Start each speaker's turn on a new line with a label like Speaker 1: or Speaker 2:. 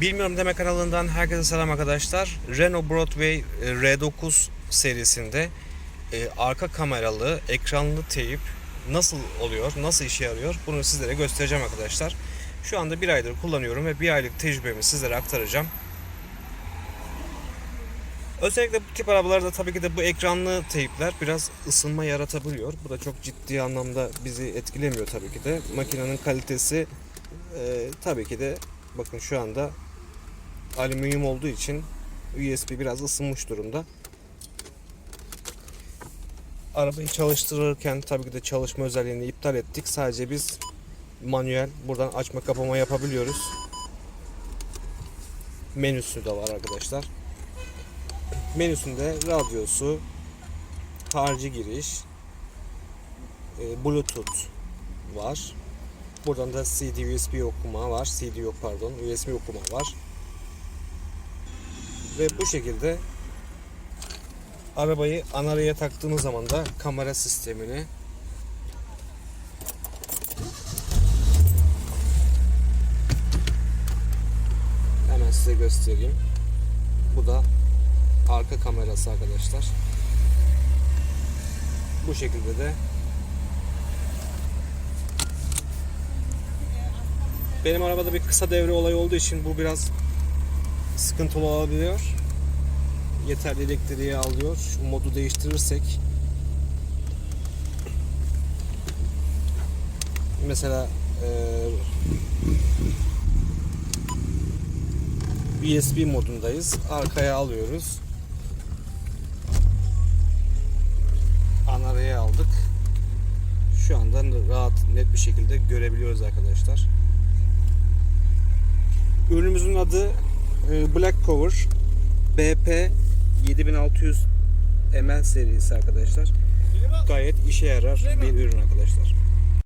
Speaker 1: Bilmiyorum deme kanalından herkese selam arkadaşlar. Renault Broadway e, R9 serisinde e, arka kameralı, ekranlı teyip nasıl oluyor, nasıl işe yarıyor bunu sizlere göstereceğim arkadaşlar. Şu anda bir aydır kullanıyorum ve bir aylık tecrübemi sizlere aktaracağım. Özellikle bu tip arabalarda tabii ki de bu ekranlı teypler biraz ısınma yaratabiliyor. Bu da çok ciddi anlamda bizi etkilemiyor tabii ki de. Makinenin kalitesi e, tabii ki de bakın şu anda alüminyum olduğu için USB biraz ısınmış durumda. Arabayı çalıştırırken tabii ki de çalışma özelliğini iptal ettik. Sadece biz manuel buradan açma kapama yapabiliyoruz. Menüsü de var arkadaşlar. Menüsünde radyosu, harici giriş, e, Bluetooth var. Buradan da CD USB okuma var. CD yok pardon. USB okuma var. Ve bu şekilde arabayı anaraya taktığınız zaman da kamera sistemini hemen size göstereyim. Bu da arka kamerası arkadaşlar. Bu şekilde de benim arabada bir kısa devre olayı olduğu için bu biraz sıkıntılı olabiliyor. Yeterli elektriği alıyor. Şu modu değiştirirsek mesela eee USB modundayız. Arkaya alıyoruz. Anaraya aldık. Şu anda rahat net bir şekilde görebiliyoruz arkadaşlar. Ürünümüzün adı e, Black Cover BP 7600 ml serisi arkadaşlar. Gayet işe yarar bir ürün arkadaşlar.